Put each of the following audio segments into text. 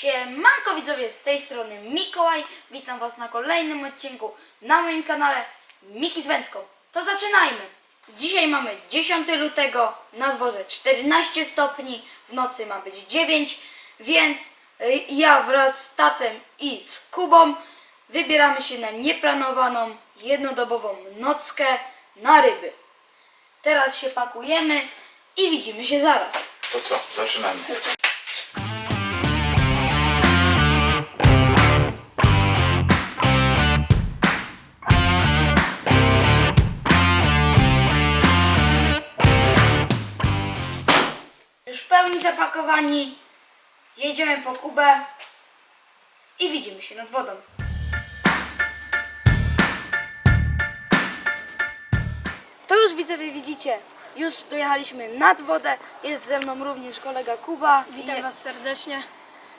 Siemanko widzowie, z tej strony Mikołaj. Witam Was na kolejnym odcinku na moim kanale Miki z Wędką. To zaczynajmy. Dzisiaj mamy 10 lutego, na dworze 14 stopni, w nocy ma być 9, więc y, ja wraz z tatem i z Kubą wybieramy się na nieplanowaną, jednodobową nockę na ryby. Teraz się pakujemy i widzimy się zaraz. To co? Zaczynamy. Zapakowani. Jedziemy po Kubę i widzimy się nad wodą. To już widzowie widzicie. Już dojechaliśmy nad wodę. Jest ze mną również kolega Kuba. Witam Je- Was serdecznie.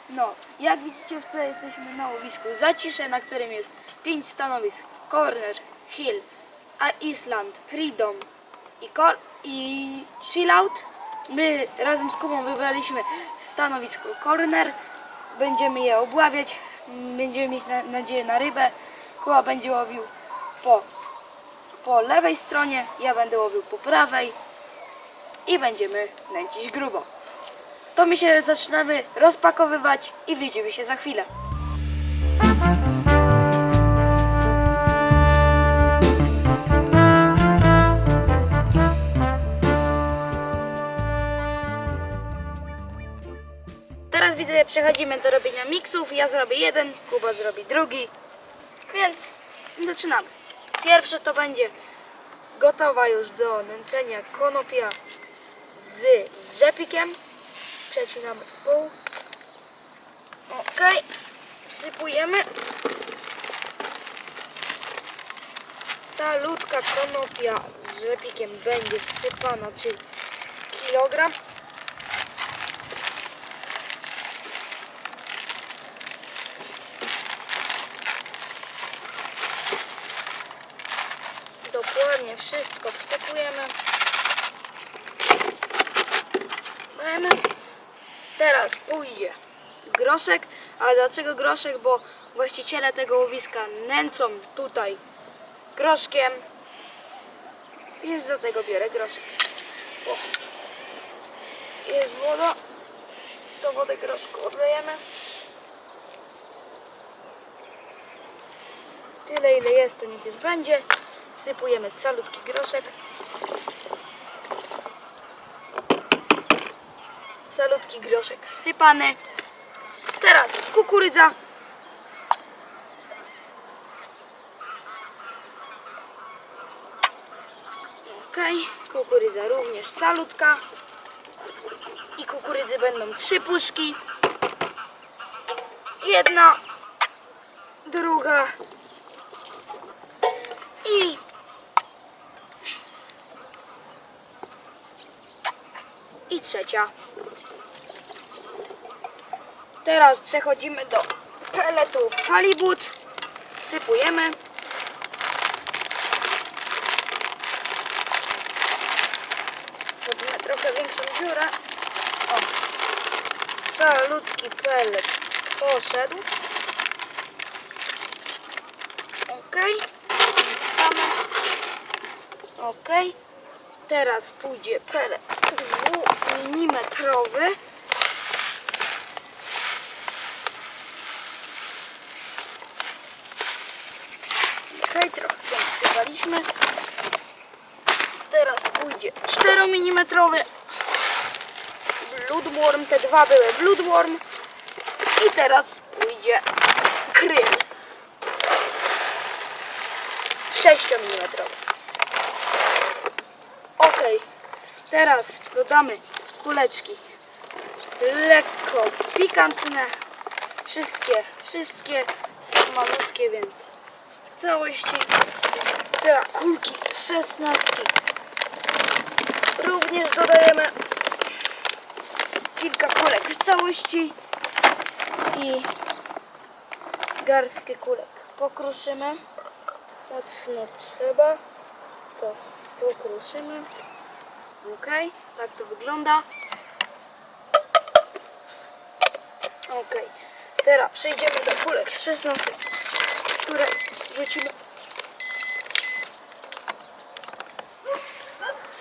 No, jak widzicie tutaj jesteśmy na łowisku Zacisze, na którym jest pięć stanowisk. Corner, Hill, Island, Freedom i, i Chillout. My razem z Kubą wybraliśmy stanowisko Corner. Będziemy je obławiać. Będziemy mieć na, nadzieję na rybę. Kuba będzie łowił po, po lewej stronie, ja będę łowił po prawej i będziemy nęcić grubo. To my się zaczynamy rozpakowywać i widzimy się za chwilę. Teraz widzę, przechodzimy do robienia miksów. Ja zrobię jeden, Kuba zrobi drugi. Więc zaczynamy. Pierwsze to będzie gotowa już do nęcenia konopia z rzepikiem. Przecinamy w pół. Ok. Wsypujemy. Calutka konopia z rzepikiem będzie wsypana, czyli kilogram. Dokładnie wszystko wsypujemy. Dajemy. Teraz pójdzie groszek. A dlaczego groszek? Bo właściciele tego łowiska nęcą tutaj groszkiem. Więc do tego biorę groszek. O. Jest woda. To wodę groszku odlejemy. Tyle ile jest, to niech już będzie. Wsypujemy calutki groszek. Calutki groszek wsypany. Teraz kukurydza. Ok, kukurydza również salutka. I kukurydzy będą trzy puszki. Jedna, druga i trzecia. Teraz przechodzimy do peletu halibut. Sypujemy. Robimy trochę większą dziurę. O. Calutki pelet poszedł. Ok. Same. Ok. Teraz pójdzie pelet dwumilimetrowy. Okej, trochę go wsypaliśmy. Teraz pójdzie 4 mm Bloodworm, te dwa były Bloodworm. I teraz pójdzie kryl 6 mm. Ok, teraz dodamy kuleczki lekko pikantne. Wszystkie, wszystkie są malutkie, więc w całości. Teraz kulki szesnastki. Również dodajemy kilka kulek w całości i garstkę kulek pokruszymy. Mocno trzeba. To pokruszymy. Ok, tak to wygląda. Okej. Teraz przejdziemy do kulek 16, które rzucimy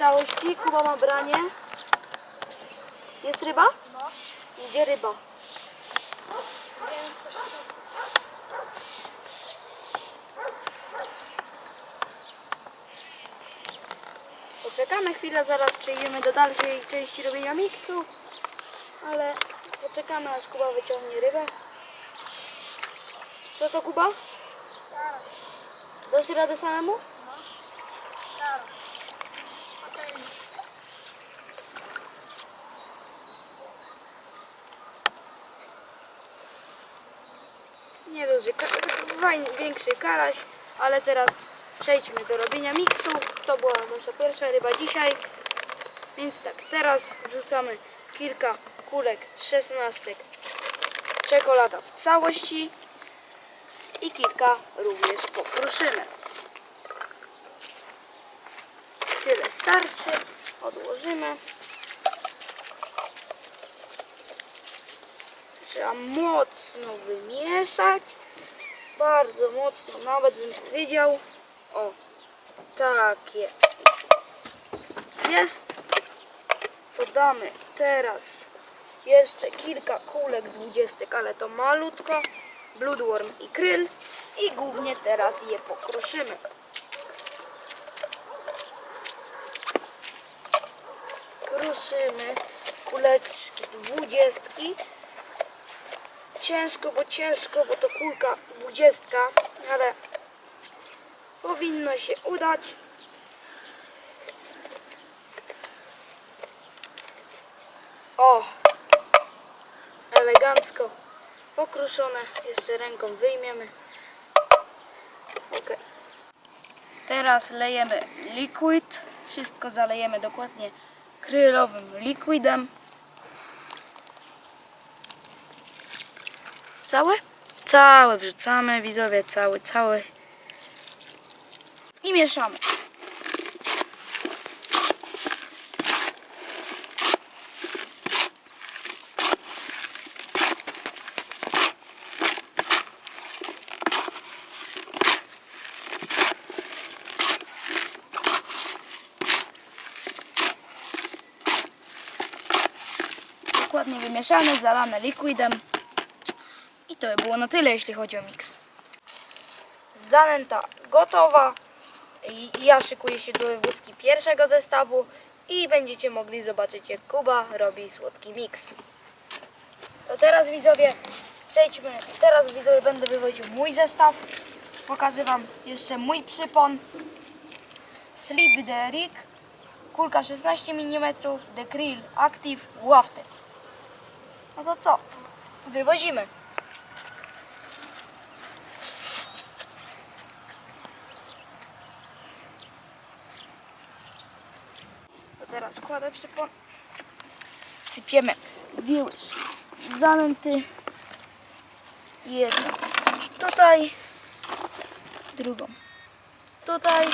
całości. Kuba ma branie. Jest ryba? No. Gdzie ryba? Poczekamy chwilę, zaraz przejdziemy do dalszej części robienia miksu. Ale poczekamy aż Kuba wyciągnie rybę. Co to Kuba? Zaraz, Dasz radę samemu? zaraz. Okej. Nieduży, ka- fajny, większy karaś, ale teraz przejdźmy do robienia miksu. To była nasza pierwsza ryba dzisiaj. Więc tak, teraz wrzucamy kilka kulek szesnastek czekolada w całości i kilka również pokruszymy. Tyle starczy, odłożymy. Trzeba mocno wymieszać. Bardzo mocno, nawet bym powiedział. O, takie. Jest. Dodamy teraz jeszcze kilka kulek dwudziestek, ale to malutko. Bloodworm i kryl. I głównie teraz je pokruszymy. Kruszymy kuleczki dwudziestki ciężko, bo ciężko, bo to kulka dwudziestka, ale powinno się udać. O! Elegancko pokruszone. Jeszcze ręką wyjmiemy. Teraz lejemy liquid. Wszystko zalejemy dokładnie krylowym liquidem. Całe? Całe wrzucamy, widzowie, cały, cały. I mieszamy. Dokładnie wymieszane, zalane liquidem. I to by było na tyle, jeśli chodzi o miks. Zanęta gotowa. Ja szykuję się do wywózki pierwszego zestawu i będziecie mogli zobaczyć, jak Kuba robi słodki miks. To teraz widzowie, przejdźmy. Teraz widzowie będę wywoził mój zestaw. Pokażę Wam jeszcze mój przypon. Sleep the Rig, kulka 16 mm, The Krill Active Wafted. No to co? Wywozimy. To teraz kładę przypon. Sypiemy dwie łyżki zanęty. Jedną tutaj, drugą tutaj.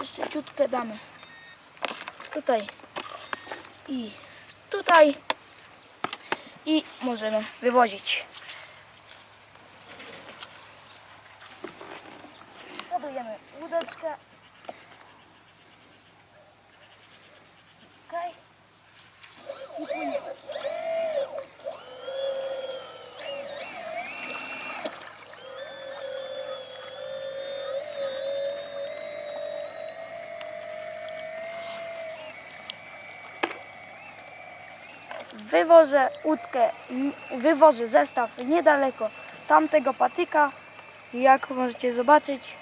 Jeszcze ciutkę damy tutaj i tutaj. I możemy wywozić. Wywożę łódkę, wywożę zestaw niedaleko tamtego patyka. Jak możecie zobaczyć,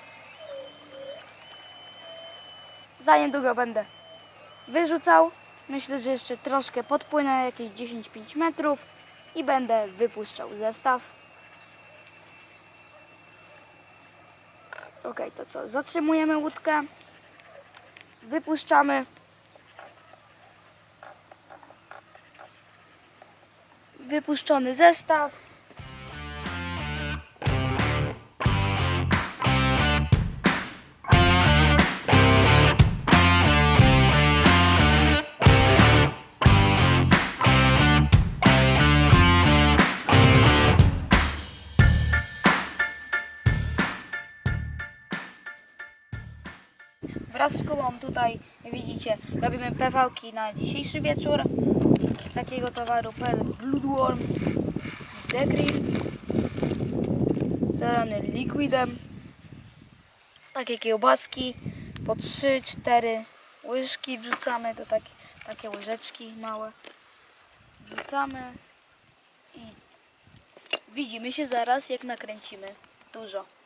za niedługo będę wyrzucał. Myślę, że jeszcze troszkę podpłynę, jakieś 10-5 metrów i będę wypuszczał zestaw. Ok, to co? Zatrzymujemy łódkę, wypuszczamy. Wypuszczony zestaw. Tutaj widzicie, robimy PV-ki na dzisiejszy wieczór. Z takiego towaru Pel Bloodworm Degrill zalany liquidem. Takie kiełbaski po 3-4 łyżki wrzucamy do takie, takie łyżeczki małe. Wrzucamy i widzimy się zaraz jak nakręcimy. Dużo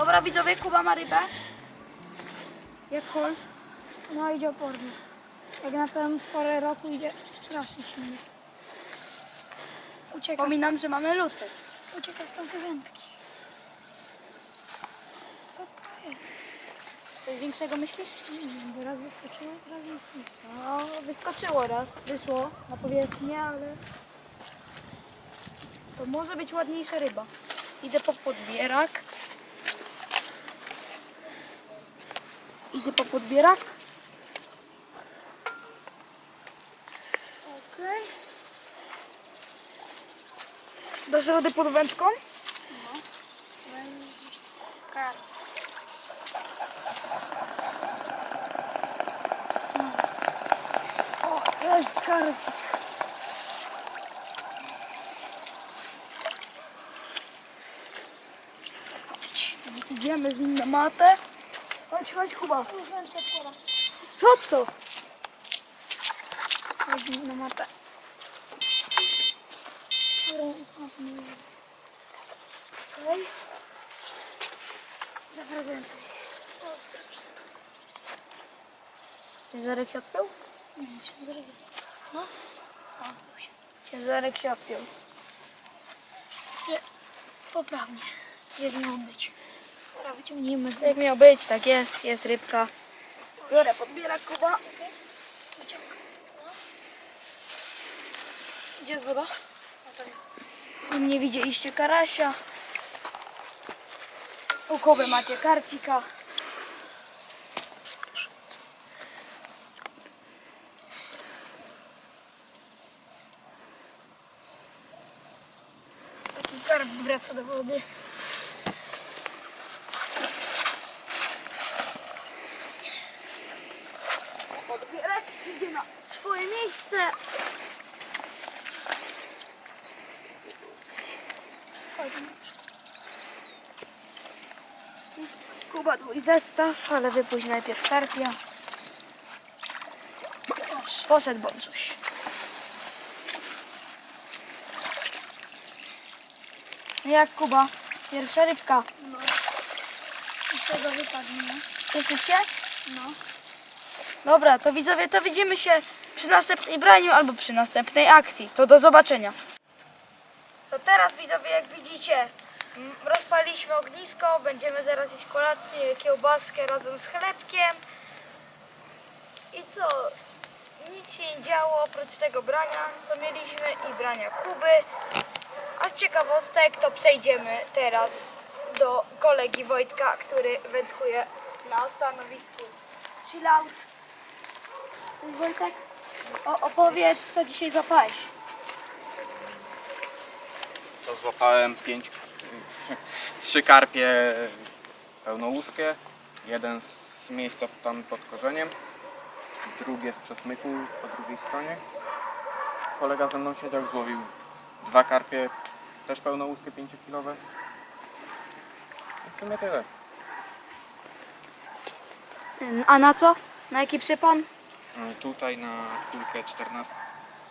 Dobra widzowie, Kuba ma rybę. Jak hol? No idzie opornie. Jak na tę porę roku idzie strasznie silnie. Ucieka, Przypominam, że mamy luty. ucieka w tamte wędki. Co to jest? Coś większego myślisz? Nie wiem, bo raz wyskoczyło, raz nie. No, wyskoczyło raz, wyszło na powierzchnię, ale to może być ładniejsza ryba. Idę po podbierak. Idę po podbierak. Okej. Dasz radę pod wędką? Kar. O, jest skarb. Idziemy z nim na matę. Chodź, chodź Kuba. Co? Chodź na matę. Okej. Zaprezentuj. Ciężarek się odpiął? Nie zrobię. No. Ciężarek się odpiął. Poprawnie. Miało być. Dobra, wyciągnijmy. Jak miał być, tak jest, jest rybka. Biorę podbierak Kuba. Gdzie jest woda? Mnie widzieliście karasia. U Kuby macie karpika. Taki karp wraca do wody. Podbierak idzie na swoje miejsce. Chodź. Jest Twój zestaw, ale wypuść najpierw karpia. Poszedł Bączuś. Jak Kuba? Pierwsza rybka. No. I z tego wypadnie, nie? Cieszycie? No. Dobra, to widzowie, to widzimy się przy następnej braniu albo przy następnej akcji. To do zobaczenia. To teraz widzowie, jak widzicie, rozpaliśmy ognisko, będziemy zaraz jeść kolację, kiełbaskę razem z chlebkiem. I co? Nic się nie działo oprócz tego brania, co mieliśmy i brania Kuby. A z ciekawostek to przejdziemy teraz do kolegi Wojtka, który wędkuje na stanowisku chill out. Cześć Wojtek, o, opowiedz co dzisiaj zapałeś. To złapałem pięć, trzy karpie pełnołuskie. Jeden z miejsca tam pod korzeniem, drugie z przesmyku po drugiej stronie. Kolega ze mną siedział, złowił dwa karpie, też pełnołuskie 5-kilowe. I w sumie tyle. A na co? Na jaki przypon? I Tutaj na kulkę 14,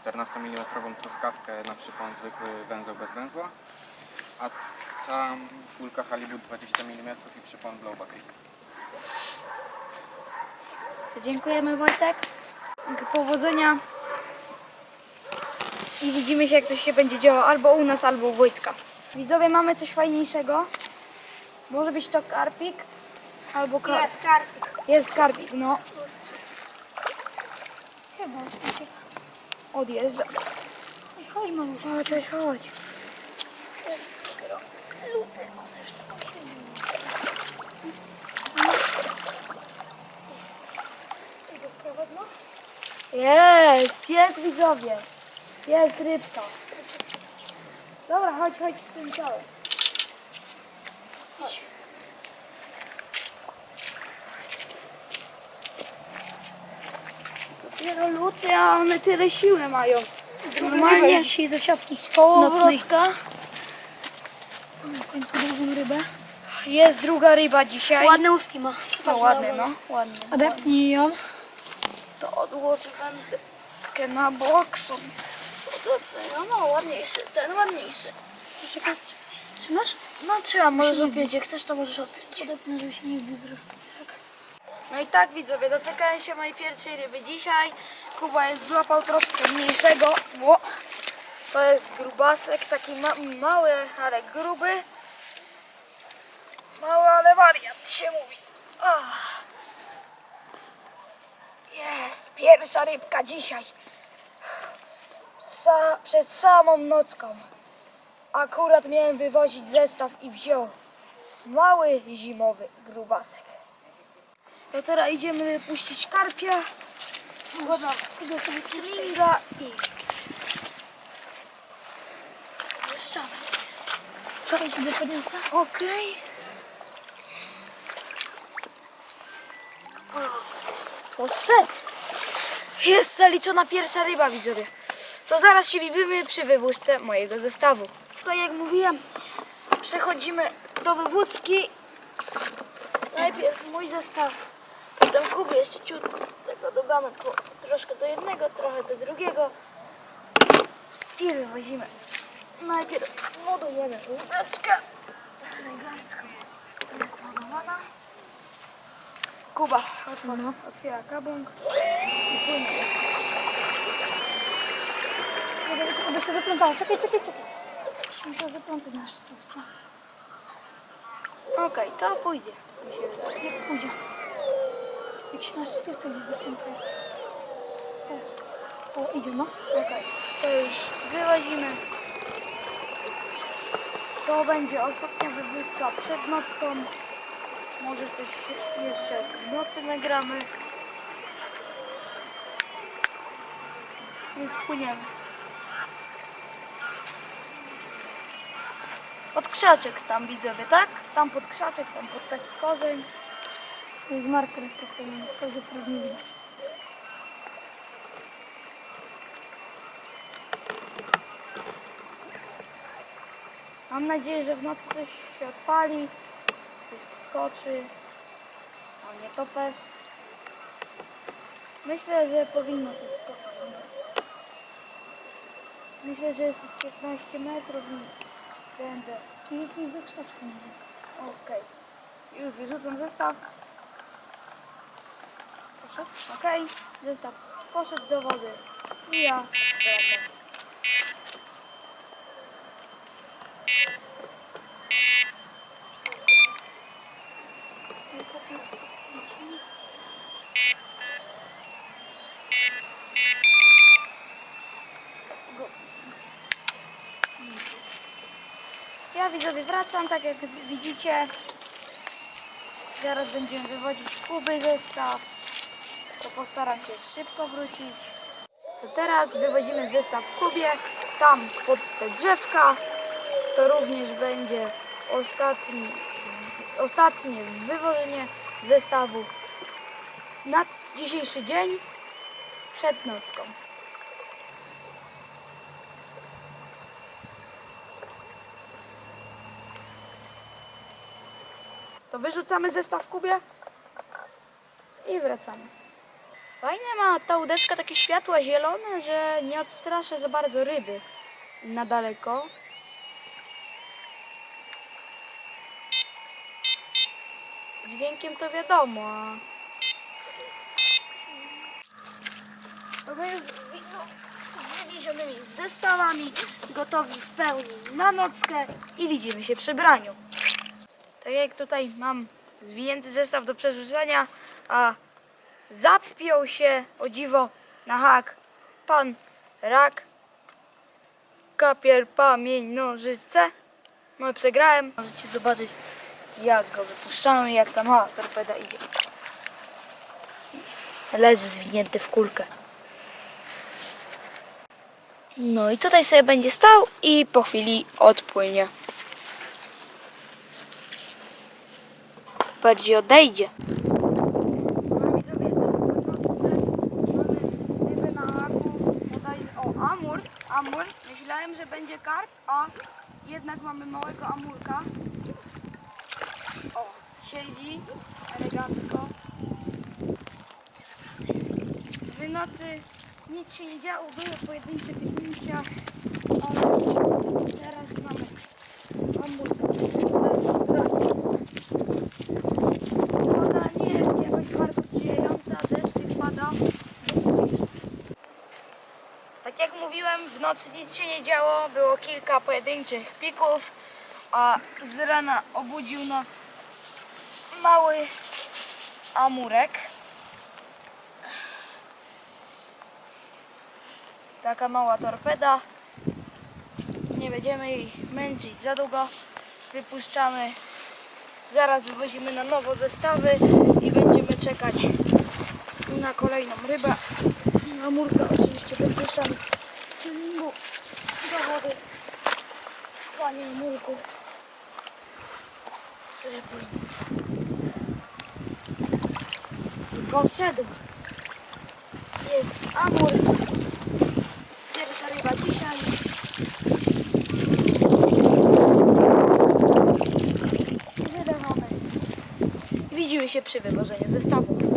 14 mm truskawkę na przypon zwykły węzeł bez węzła. A tam kulka halibut 20 mm i przypon Blowback Creek. Dziękujemy Wojtek. Powodzenia. I widzimy się jak coś się będzie działo albo u nas, albo u Wojtka. Widzowie mamy coś fajniejszego. Może być to karpik albo. Jest karpik. Jest karpik, no. Chyba. Odjeżdża. Chodź mamuś. Chodź, chodź, chodź. Jest, jest widzowie. Jest rybka. Dobra, chodź, chodź z tym ciałem. Chodź. Dopiero luty, a one tyle siły mają. Normalnie dzisiaj ze siatki z kołowrotka. W końcu drugą rybę. Jest druga ryba dzisiaj. Ładne łuski ma. No ładne, no. Ładnie. Odepnij ją. To odłożę wędkę na bok sobie. Odepnę. No, no ładniejszy, ten ładniejszy. Czekaj. Trzymasz? No trzeba, możesz odpiąć. Jak chcesz, to możesz odpiąć. Odepnę, żeby się nie wbił zaraz. No i tak widzowie, doczekałem się mojej pierwszej ryby dzisiaj. Kuba jest złapał troszkę mniejszego. Ło. To jest grubasek, taki ma mały, ale gruby. Mały, ale wariat się mówi. Ach. Jest, pierwsza rybka dzisiaj. Sa przed samą nocką. Akurat miałem wywozić zestaw i wziął mały zimowy grubasek. To teraz idziemy wypuścić karpia. Woda, sobie stringa i... Czekaj, sobie podniosę. Okej. Poszedł. Jest zaliczona pierwsza ryba, widzowie. To zaraz się wybimy przy wywózce mojego zestawu. Tak jak mówiłem, przechodzimy do wywózki. Najpierw mój zestaw, potem Kuby jeszcze ciut tego dodamy po, troszkę do jednego, trochę do drugiego. I wywozimy. Najpierw wodujemy łódeczkę. Elegancko jest wodowana. Kuba otworzy, otwiera kabung i płynie. Aby się zaplątało. Czekaj, czekaj, czekaj. Już musiał zaplątać na szczytówce. Okej, to pójdzie. mi się wydaje. Jak pójdzie. Jak się na szczytówce gdzieś zaplątuje. Patrz. O, idzie, no. Okej, to już wywozimy. To będzie ostatnia wywózka przed nocką. Może coś jeszcze w nocy nagramy. Więc płyniemy. Pod krzaczek tam widzowie, tak? Tam pod krzaczek, tam pod taki korzeń. To jest marker postawiony. To Mam nadzieję, że w nocy coś się odpali, coś wskoczy. O, nie topesz. Myślę, że powinno coś skopać. w nocy. Myślę, że jest z 15 metrów i będę za krzaczką. Okej. Już wyrzucam zestaw. Poszedł? Okej. Zestaw poszedł do wody. I ja wracam. Ja widzowie wracam, tak jak widzicie. Zaraz będziemy wywodzić kuby zestaw. To postaram się szybko wrócić. To teraz wywodzimy zestaw w kubie. Tam pod te drzewka. To również będzie ostatni, ostatnie wywożenie zestawu na dzisiejszy dzień przed nocką. To wyrzucamy zestaw w kubie i wracamy. Fajne ma ta łódeczka takie światła zielone, że nie odstraszy za bardzo ryby na daleko. Dźwiękiem to wiadomo, a... To my już no, z wywiezionymi zestawami, gotowi w pełni na nockę i widzimy się przy braniu. Tak jak tutaj mam zwinięty zestaw do przerzucenia, a zapiął się o dziwo na hak pan rak, kapier, pamięć, nożyce. No i przegrałem. Możecie zobaczyć jak go wypuszczamy, jak ta mała torpeda idzie. Leży zwinięty w kulkę. No i tutaj sobie będzie stał i po chwili odpłynie. bardziej odejdzie. O, amur, amur. Myślałem, że będzie karp, a jednak mamy małego amurka. Siedzi elegancko. W nocy nic się nie działo, były pojedyncze biegnięcia, ale teraz mamy. Woda nie jest jakoś bardzo sprzyjająca, deszcz pada. Tak jak mówiłem, w nocy nic się nie działo, było kilka pojedynczych pików, a z rana obudził nas mały amurek. Taka mała torpeda. Nie będziemy jej męczyć za długo. Wypuszczamy Zaraz wywozimy na nowo zestawy i będziemy czekać na kolejną rybę. Na murka oczywiście wypuszczamy z cylingu do wody. Panie murku. Sobie Poszedł. Jest amur. Pierwsza ryba dzisiaj. Wydawamy. Widzimy się przy wywożeniu zestawu.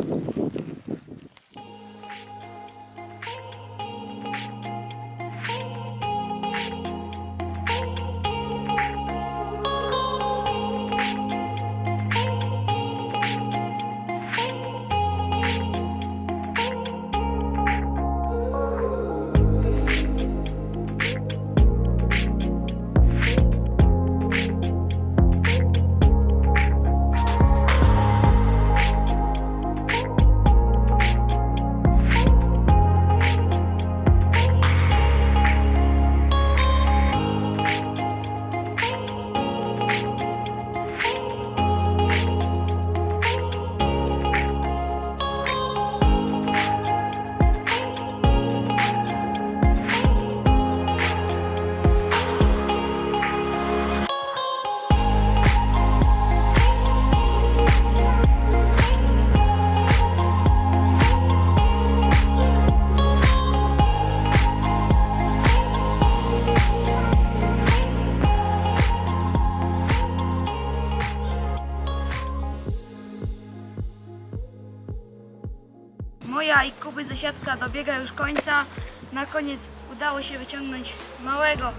Moja i Kuby zasiadka dobiega już końca. Na koniec udało się wyciągnąć małego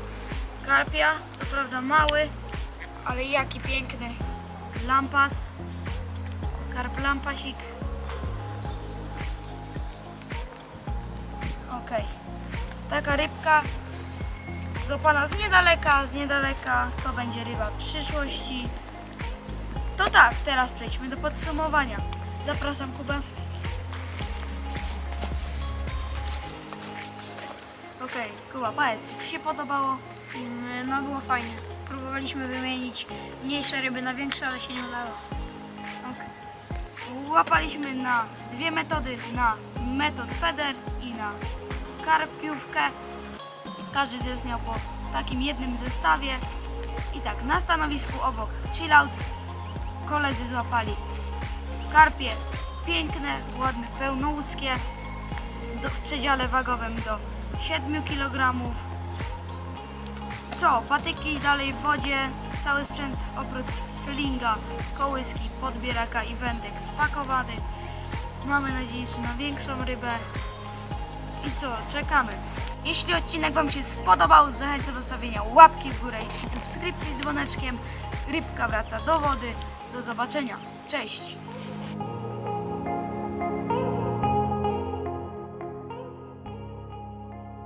karpia, co prawda mały, ale jaki piękny lampas. Karp lampasik. Okej. Taka rybka złapana z niedaleka, z niedaleka. To będzie ryba przyszłości. To tak, teraz przejdźmy do podsumowania. Zapraszam Kubę. Okej, Kuba, powiedz, czy się podobało? Mm, No było fajnie. Próbowaliśmy wymienić mniejsze ryby na większe, ale się nie udało. Łapaliśmy na dwie metody, na metod feder i na karpiówkę. Każdy z miał po takim jednym zestawie. I tak, na stanowisku obok chillout koledzy złapali karpie piękne, ładne, pełnouskie, do, w przedziale wagowym do 7 kg. Co, patyki dalej w wodzie, cały sprzęt oprócz slinga, kołyski, podbieraka i wędek spakowany. Mamy nadzieję, że na większą rybę. I co, czekamy. Jeśli odcinek Wam się spodobał, zachęcam do stawienia łapki w górę i subskrypcji z dzwoneczkiem. Rybka wraca do wody. Do zobaczenia. Cześć!